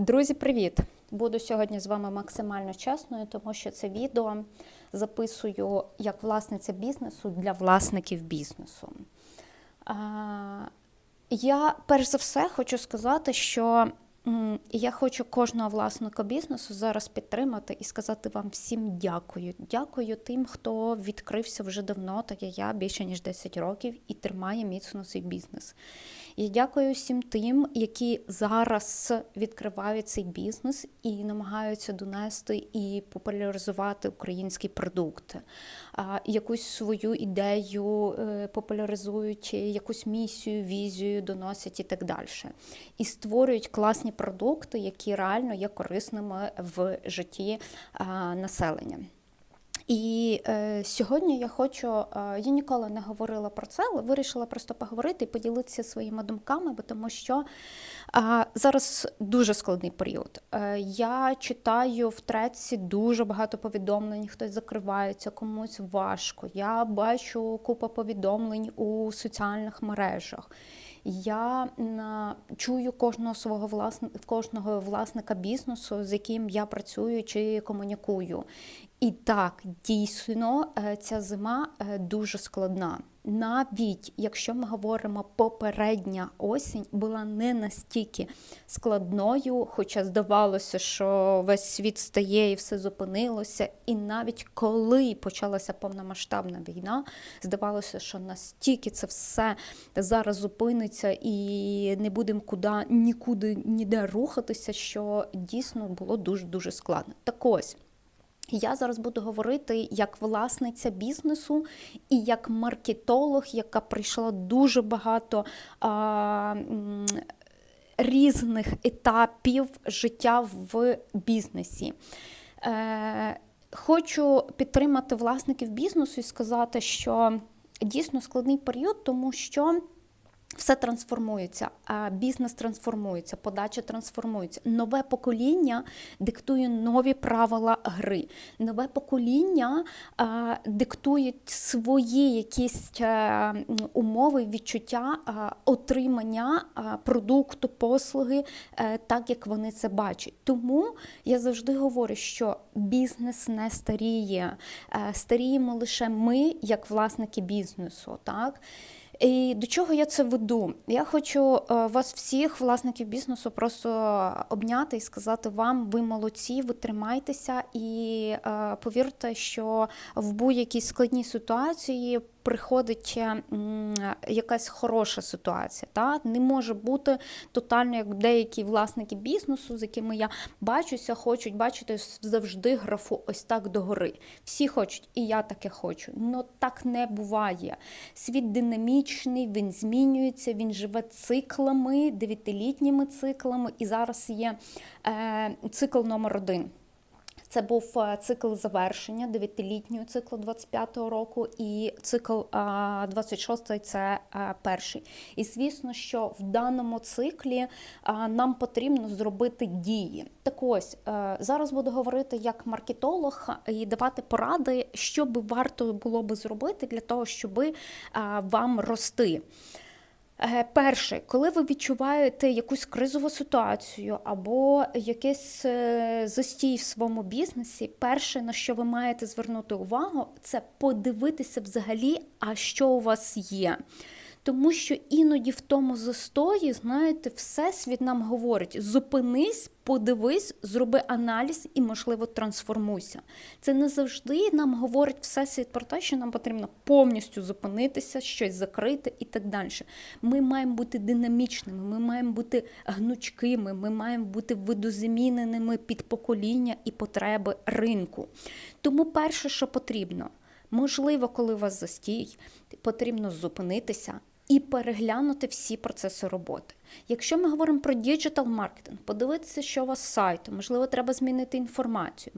Друзі, привіт! Буду сьогодні з вами максимально чесною, тому що це відео записую як власниця бізнесу для власників бізнесу. Я перш за все хочу сказати, що я хочу кожного власника бізнесу зараз підтримати і сказати вам всім дякую. Дякую тим, хто відкрився вже давно, так як я більше ніж 10 років і тримає міцно свій бізнес. Я дякую всім тим, які зараз відкривають цей бізнес і намагаються донести і популяризувати український продукт, якусь свою ідею е, популяризують, якусь місію, візію доносять і так далі. І створюють класні продукти, які реально є корисними в житті населення. І е, сьогодні я хочу, е, я ніколи не говорила про це, але вирішила просто поговорити і поділитися своїми думками, бо тому що е, зараз дуже складний період. Е, я читаю в треці дуже багато повідомлень, хтось закривається, комусь важко. Я бачу купу повідомлень у соціальних мережах. Я чую кожного свого власне, кожного власника бізнесу, з яким я працюю чи комунікую. І так, дійсно, е, ця зима е, дуже складна. Навіть якщо ми говоримо попередня осінь була не настільки складною, хоча здавалося, що весь світ стає і все зупинилося. І навіть коли почалася повномасштабна війна, здавалося, що настільки це все зараз зупиниться і не будемо куди нікуди ніде рухатися, що дійсно було дуже дуже складно. Так ось. Я зараз буду говорити як власниця бізнесу і як маркетолог, яка пройшла дуже багато а, різних етапів життя в бізнесі. Е, Хочу підтримати власників бізнесу і сказати, що дійсно складний період, тому що. Все трансформується, бізнес трансформується, подача трансформується. Нове покоління диктує нові правила гри. Нове покоління диктує свої якісь е, умови, відчуття отримання продукту, послуги, е, так як вони це бачать. Тому я завжди говорю, що бізнес не старіє, е, старіємо лише ми, як власники бізнесу. так? І до чого я це веду? Я хочу е, вас всіх, власників бізнесу, просто обняти і сказати вам, ви молодці, ви тримайтеся, і е, повірте, що в будь-якій складній ситуації приходить якась хороша ситуація. Та? Не може бути тотально, як деякі власники бізнесу, з якими я бачуся, хочуть бачити завжди графу ось так догори. Всі хочуть, і я таке хочу. Но так не буває. Світ динамічний, він змінюється, він живе циклами, дев'ятилітніми циклами, і зараз є е, цикл номер один. Це був е, цикл завершення дев'ятилітнього циклу 25-го року, і цикл 26-й – це е, перший. І звісно, що в даному циклі е, нам потрібно зробити дії. Так ось зараз буду говорити як маркетолог і давати поради, що би варто було би зробити для того, щоб вам рости. Е, перше, коли ви відчуваєте якусь кризову ситуацію або якийсь е, застій в своєму бізнесі, перше, на що ви маєте звернути увагу, це подивитися взагалі, а що у вас є. Тому що іноді в тому застої, знаєте, всесвіт нам говорить: зупинись, подивись, зроби аналіз і, можливо, трансформуйся. Це не завжди нам говорить всесвіт про те, що нам потрібно повністю зупинитися, щось закрити і так далі. Ми маємо бути динамічними, ми маємо бути гнучкими, ми маємо бути видозміненими під покоління і потреби ринку. Тому перше, що потрібно. Можливо, коли у вас застій, потрібно зупинитися, і переглянути всі процеси роботи. Якщо ми говоримо про діджитал маркетинг, подивитися, що у вас з сайту, можливо, треба змінити інформацію.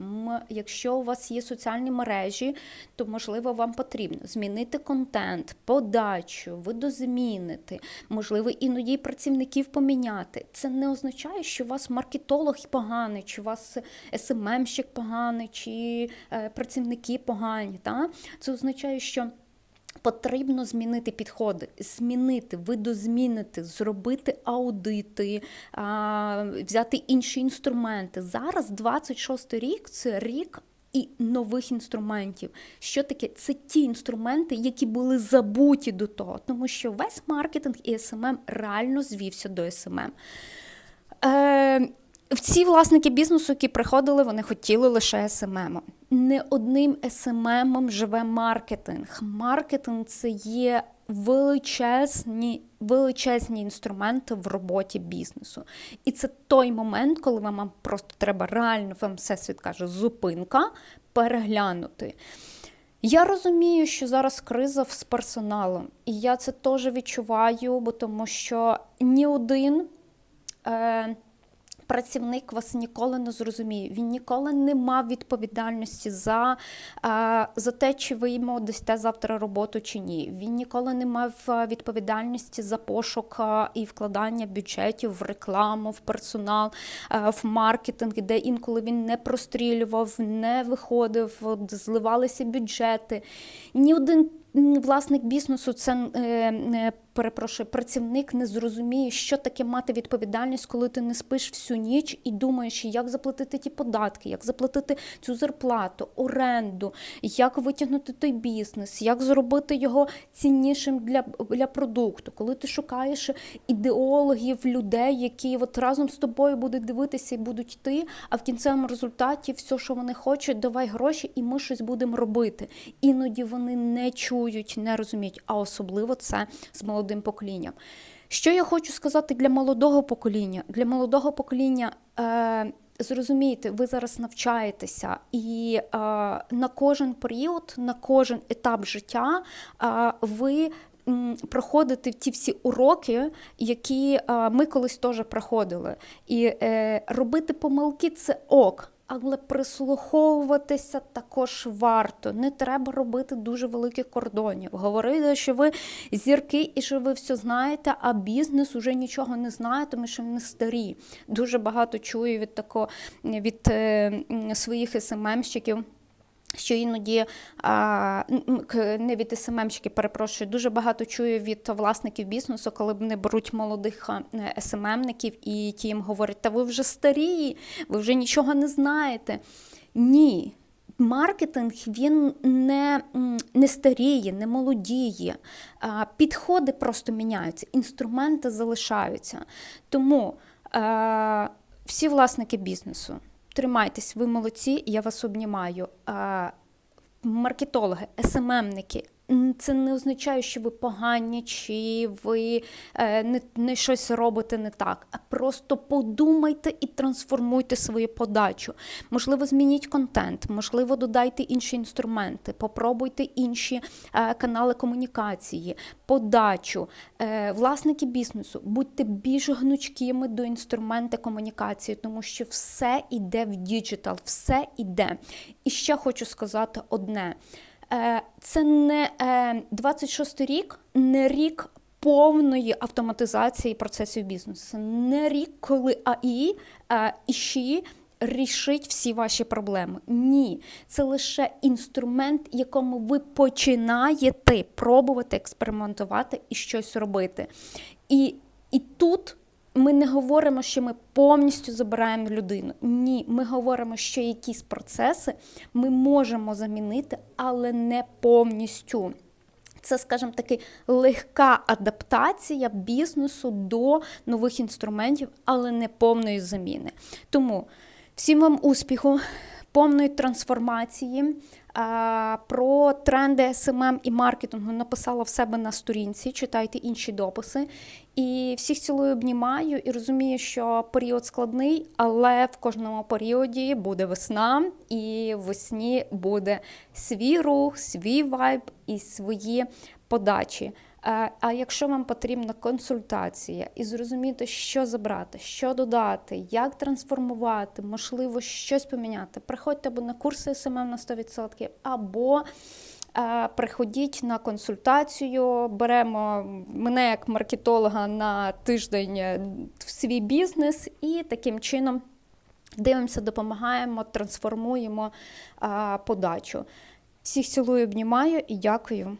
Якщо у вас є соціальні мережі, то можливо вам потрібно змінити контент, подачу, видозмінити, можливо, іноді працівників поміняти. Це не означає, що у вас маркетолог поганий, чи у вас СММщик поганий, чи е, працівники погані. Та? Це означає, що Потрібно змінити підходи, змінити, видозмінити, зробити аудити, взяти інші інструменти. Зараз 26 рік це рік. І нових інструментів. Що таке? Це ті інструменти, які були забуті до того, тому що весь маркетинг і СММ реально звівся до СММ. Е, всі власники бізнесу, які приходили, вони хотіли лише СММ. Не одним СММом живе маркетинг. Маркетинг це є величезні, величезні інструменти в роботі бізнесу. І це той момент, коли вам просто треба реально вам всесвіт каже, зупинка, переглянути. Я розумію, що зараз криза з персоналом, і я це теж відчуваю, бо тому що ні один. Е, працівник вас ніколи не зрозуміє. Він ніколи не мав відповідальності за за те, чи ви йому дасте завтра роботу чи ні. Він ніколи не мав відповідальності за пошук і вкладання бюджетів в рекламу, в персонал, в маркетинг, де інколи він не прострілював, не виходив, зливалися бюджети. Ні один власник бізнесу це е, перепрошую, працівник не зрозуміє, що таке мати відповідальність, коли ти не спиш всю ніч і думаєш, як заплатити ті податки, як заплатити цю зарплату, оренду, як витягнути той бізнес, як зробити його ціннішим для для продукту, коли ти шукаєш ідеологів, людей, які от разом з тобою будуть дивитися і будуть йти, а в кінцевому результаті все, що вони хочуть, давай гроші, і ми щось будемо робити. Іноді вони не чують, не розуміють, а особливо це з молодим поколінням. Що я хочу сказати для молодого покоління? Для молодого покоління е, зрозумійте, ви зараз навчаєтеся, і е, на кожен період, на кожен етап життя е, ви. Проходити ті всі уроки, які е, ми колись теж проходили, і е, робити помилки це ок але прислуховуватися також варто. Не треба робити дуже великих кордонів. Говорити, що ви зірки і що ви все знаєте, а бізнес уже нічого не знає, тому що вони старі. Дуже багато чую від такого від е, своїх СММщиків. Що іноді а, не від СММщики, перепрошую, дуже багато чую від власників бізнесу, коли вони беруть молодих СММників і ті їм говорять, та ви вже старі, ви вже нічого не знаєте. Ні. Маркетинг він не не старіє, не молодіє. Підходи просто міняються, інструменти залишаються. Тому а, всі власники бізнесу. Тримайтесь, ви молодці, я вас обнімаю. Маркетологи, СММники, це не означає, що ви погані, чи ви е, не, не щось робите не так. А просто подумайте і трансформуйте свою подачу. Можливо, змініть контент, можливо, додайте інші інструменти, попробуйте інші е, канали комунікації, подачу. Е, власники бізнесу, будьте більш гнучкими до інструменту комунікації, тому що все йде в діджитал, все йде. І ще хочу сказати одне. Е, це не 26 е, рік, не рік повної автоматизації процесів бізнесу. Не рік, коли АІ е, і ШІ рішить всі ваші проблеми. Ні, це лише інструмент, якому ви починаєте пробувати експериментувати і щось робити. І, І тут. Ми не говоримо, що ми повністю забираємо людину. Ні, ми говоримо, що якісь процеси ми можемо замінити, але не повністю. Це, скажімо таки, легка адаптація бізнесу до нових інструментів, але не повної заміни. Тому всім вам успіху, повної трансформації. Про тренди СММ і маркетингу написала в себе на сторінці. Читайте інші дописи. І всіх цілую обнімаю і розумію, що період складний, але в кожному періоді буде весна, і в весні буде свій рух, свій вайб і свої подачі. Е, а якщо вам потрібна консультація і зрозуміти, що забрати, що додати, як трансформувати, можливо, щось поміняти, приходьте або на курси СММ на 100%, або е, Приходіть на консультацію, беремо мене як маркетолога на тиждень в свій бізнес і таким чином дивимося, допомагаємо, трансформуємо подачу. Всіх цілую, обнімаю і дякую.